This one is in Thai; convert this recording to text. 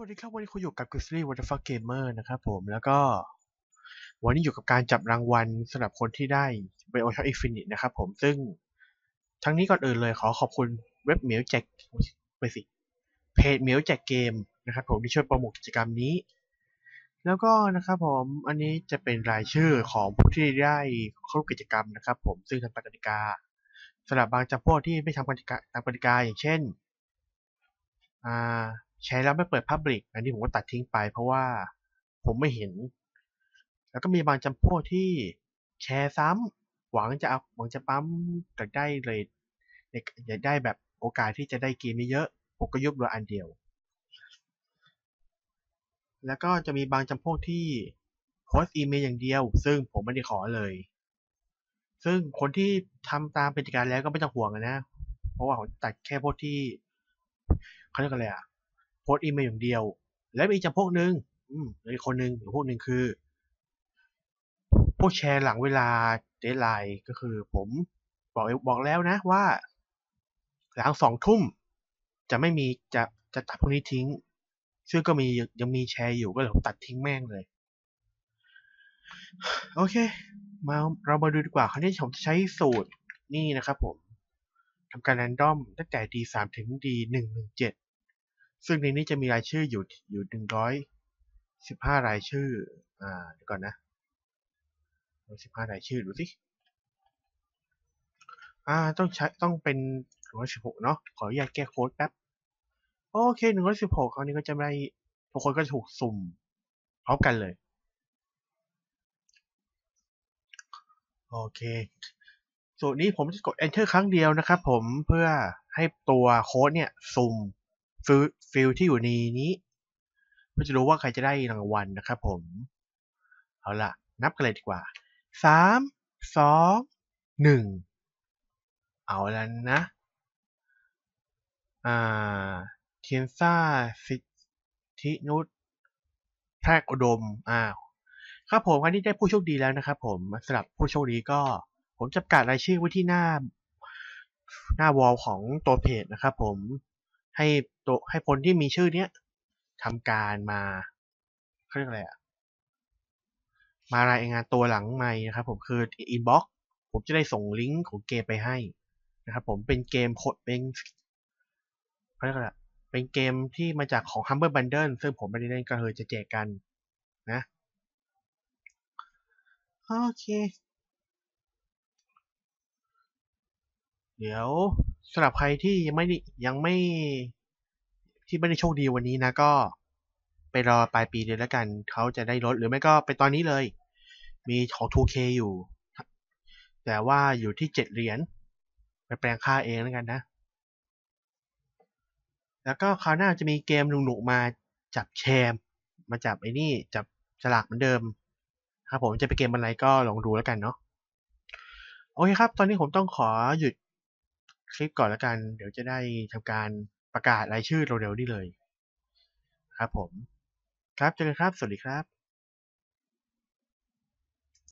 วัสดีครับ วันนี้คุณอยู่กับ Grizzly Waterfall Gamer นะครับผม แล้วก็ วันนี้อยู่กับการจับรางวัลสำหรับคนที่ได้ BioShock Infinite นะครับผม ซึ่งทั้งนี้ก่อนอื่นเลยขอขอบคุณเว็บเหมียวแจกไปสิ เพจเหมียวแจกเกมนะครับผมที่ช่วยโปรโมทกิจกรรมนี้ แล้วก็นะครับผม อันนี้จะเป็นรายชื่อของผู้ที่ได้เข้าร่วมกิจกรรมนะครับผม ซึ่งทำตามกติกาสำหรับบางจำพวกที่ไม่ทำกติกาตามกติกาอย่างเช่น อ่า แชร์แล้วไม่เปิด Public อันนี้ผมก็ตัดทิ้งไปเพราะว่าผมไม่เห็น แล้วก็มีบางจำพวกที่แชร์ซ้ำหวังจะเอาหวังจะปั๊มจะได้เลยอยากได้แบบโอกาสที่จะได้เกมเยอะผมก็ยุบเหลืออันเดียว แล้วก็จะมีบางจำพวกที่โพสอีเมลอย่างเดียว ซึ่งผมไม่ได้ขอเลย ซึ่งคนที่ทำตามกติการแล้วก็ไม่ต้องห่วงนะ เพราะว่าผมตัดแค่พวกที่เขาเรียกอะไรอะ โพสต์อีเมลอย่างเดียว และมีจำพวกหนึ่งอืมอีกคนหนึ่งอีกพวกหนึ่งคือ พวกแชร์หลังเวลาเดทไลน์ก็คือ ผมบอกบอกแล้วนะว่า หลังสองทุ่ม จะไม่มีจะจะตัดพวกนี้ทิ้ง ซึ่งก็มียังมีแชร์อยู่ก็เลยผมตัดทิ้งแม่งเลย โอเค มาเรามาดูดีกว่าคราวนี้ผมจะใช้สูตรนี่นะครับผมทำการแรนดอมตั้งแต่ D 3 ถึง D 1 1 7 ซึ่งในนี้จะมีรายชื่ออยู่อยู่หนึ่งร้อยสิบห้ารายชื่อ อ่าเดี๋ยวก่อนนะสิบห้ารายชื่อดูสิอ่าต้องใช้ต้องเป็นหนึ่งร้อยสิบหกเนาะขออนุญาตแก้โค้ดแป๊บโอเคหนึ่งร้อยสิบหกคราวนี้ก็จะได้ทุกคนก็จะถูกสุ่มพร้อมกันเลย โอเคสูตรนี้ผมจะกด enter ครั้งเดียวนะครับผมเพื่อให้ตัวโค้ดเนี่ย สุ่ม ฟิลฟิลที่อยู่ในนี้เพื่อจะรู้ว่าใครจะได้รางวัลนะครับผม เอาล่ะนับกันเลยดีกว่าสามสองหนึ่งเอาแล้วนะอ่าเทียนซ่าสิทธินุชแพรกอุดมอ้าวครับผมวันนี้ได้ผู้โชคดีแล้วนะครับผมสำหรับผู้โชคดีก็ ผมจะประกาศรายชื่อไว้ที่หน้า หน้าวอลของตัวเพจนะครับผม ให้ตัวให้คนที่มีชื่อเนี้ยทำการมาเขาเรียกอะไรอะมารายงานตัวหลังไมค์นะครับผมคืออินบ็อกผมจะได้ส่งลิงก์ของเกมไปให้นะครับผมเป็นเกมโคดเป็นเขาเรียกอะไรเป็นเกมที่มาจากของ Humble Bundle ซึ่งผมไม่ได้เล่นก็เลยจะแจกกันนะโอเค เดี๋ยว สำหรับใครที่ยังไม่ยังไม่ที่ไม่ได้โชคดีวันนี้นะก็ไปรอปลายปีเลยแล้วกันเขาจะได้ลดหรือไม่ก็ไปตอนนี้เลย มีของ 2K อยู่ แต่ว่าอยู่ที่ 7 เหรียญไปแปลงค่าเองแล้วกันนะ แล้วก็คราวหน้าจะมีเกมหนุกๆมาจับแชมมาจับไอ้นี่จับฉลากเหมือนเดิมครับผมจะไปเกมอะไรก็ลองดูแล้วกันเนาะโอเคครับ ตอนนี้ผมต้องขอหยุด คลิปก่อนแล้วกัน เดี๋ยวจะได้ทำการประกาศรายชื่อเร็วๆนี่เลย ครับผม ครับเจอกันครับ สวัสดีครับ